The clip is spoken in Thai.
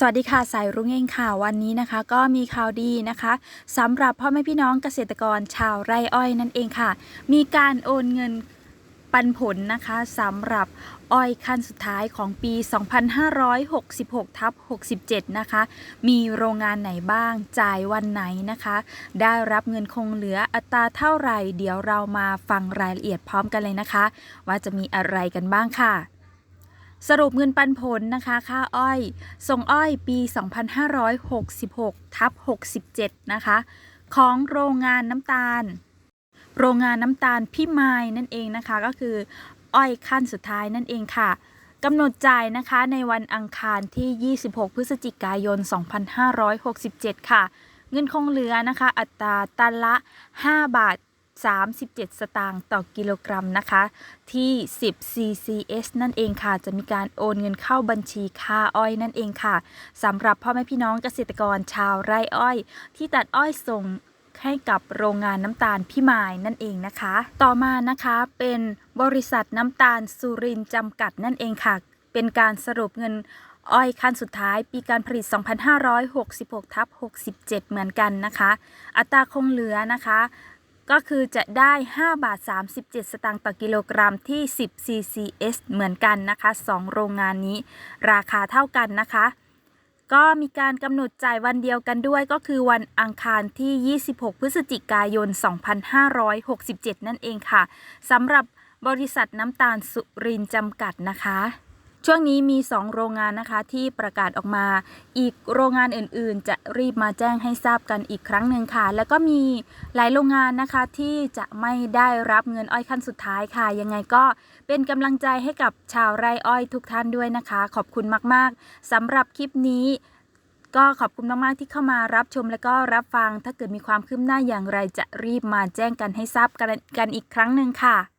สวัสดีค่ะสายรุ้งเองค่ะวันนี้นะคะ ก็มีข่าวดีนะคะสำหรับพ่อแม่พี่น้องเกษตรกรชาวไร่อ้อยนั่นเองค่ะ มีการโอนเงินปันผลนะคะสำหรับอ้อยขั้นสุดท้ายของปี 2566ทับ67 นะคะ มีโรงงานไหนบ้างจ่ายวันไหนนะคะ ได้รับเงินคงเหลืออัตราเท่าไหร่ เดี๋ยวเรามาฟังรายละเอียดพร้อมกันเลยนะคะ ว่าจะมีอะไรกันบ้างค่ะ สรุปเงินปันผลนะคะ ค่าอ้อย ส่งอ้อยปี 2566 ทับ 67 นะคะ ของโรงงานน้ำตาล โรงงานน้ำตาลพี่ไม้นั่นเองนะคะ ก็คือ อ้อยขั้นสุดท้ายนั่นเองค่ะกำหนดจ่ายนะคะในวันอังคารที่ 26 พฤศจิกายน 2567 ค่ะ เงินคงเหลือนะคะ อัตราตันละ 5 บาท 37 สตางค์ต่อกิโลกรัมนะคะ ที่ 10 CCS นั่นเองค่ะ จะมีการโอนเงินเข้าบัญชีค่าอ้อยนั่นเองค่ะสำหรับพ่อแม่พี่น้องเกษตรกรชาวไร่อ้อย ที่ตัดอ้อยส่งให้กับโรงงานน้ำตาลพี่มายนั่นเองนะคะ ต่อมานะคะเป็นบริษัทน้ำตาลสุรินจำกัดนั่นเองค่ะ เป็นการสรุปเงินอ้อยขั้นสุดท้ายปีการผลิต 2566ทับ67 เหมือนกันนะคะ อัตราคงเหลือนะคะ ก็คือจะได้ 5 บาท 37 สตางค์ต่อกิโลกรัมที่ 10 CCS เหมือนกันนะคะ 2 โรงงานนี้ ราคาเท่ากันนะคะ ก็มีการกำหนดจ่ายวันเดียวกันด้วยก็คือวันอังคารที่ 26 พฤศจิกายน 2567 นั่นเองค่ะสำหรับบริษัทน้ำตาลสุรินจำกัดนะคะ ช่วงนี้มี 2 โรงงานนะคะที่ประกาศออกมา อีกโรงงานอื่นๆ จะรีบมาแจ้งให้ทราบกันอีกครั้งหนึ่งค่ะ แล้วก็มีหลายโรงงานนะคะที่จะไม่ได้รับเงินอ้อยขั้นสุดท้ายค่ะ ยังไงก็เป็นกำลังใจให้กับชาวไร่อ้อยทุกท่านด้วยนะคะ ขอบคุณมากๆสำหรับคลิปนี้ก็ขอบคุณมาก ๆ ที่เข้ามารับชมและก็รับฟัง ถ้าเกิดมีความคืบหน้าอย่างไรจะรีบมาแจ้งกันให้ทราบกันกันอีกครั้งหนึ่งค่ะ